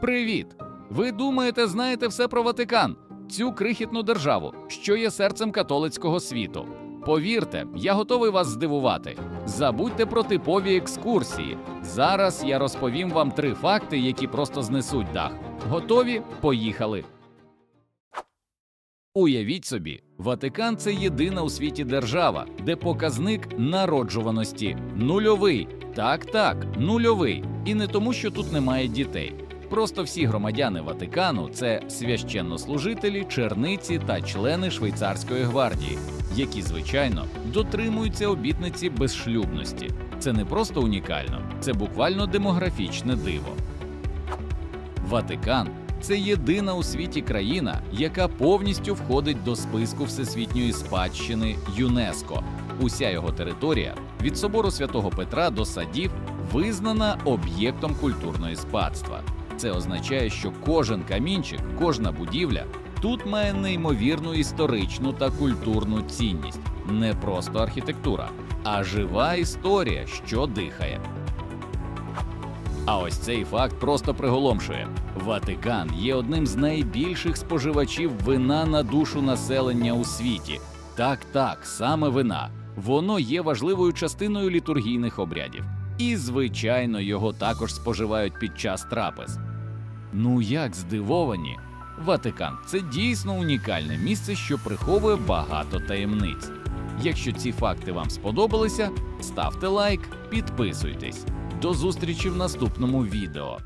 Привіт! Ви думаєте, знаєте все про Ватикан, цю крихітну державу, що є серцем католицького світу. Повірте, я готовий вас здивувати. Забудьте про типові екскурсії. Зараз я розповім вам три факти, які просто знесуть дах. Готові? Поїхали. Уявіть собі, Ватикан це єдина у світі держава, де показник народжуваності нульовий. Так, так, нульовий. І не тому, що тут немає дітей. Просто всі громадяни Ватикану це священнослужителі, черниці та члени швейцарської гвардії, які, звичайно, дотримуються обітниці безшлюбності. Це не просто унікально, це буквально демографічне диво. Ватикан це єдина у світі країна, яка повністю входить до списку всесвітньої спадщини ЮНЕСКО. Уся його територія від собору святого Петра до садів визнана об'єктом культурної спадства. Це означає, що кожен камінчик, кожна будівля тут має неймовірну історичну та культурну цінність, не просто архітектура, а жива історія, що дихає. А ось цей факт просто приголомшує. Ватикан є одним з найбільших споживачів вина на душу населення у світі. Так, так, саме вина. Воно є важливою частиною літургійних обрядів. І, звичайно, його також споживають під час трапез. Ну як здивовані? Ватикан це дійсно унікальне місце, що приховує багато таємниць. Якщо ці факти вам сподобалися, ставте лайк, підписуйтесь. До зустрічі в наступному відео.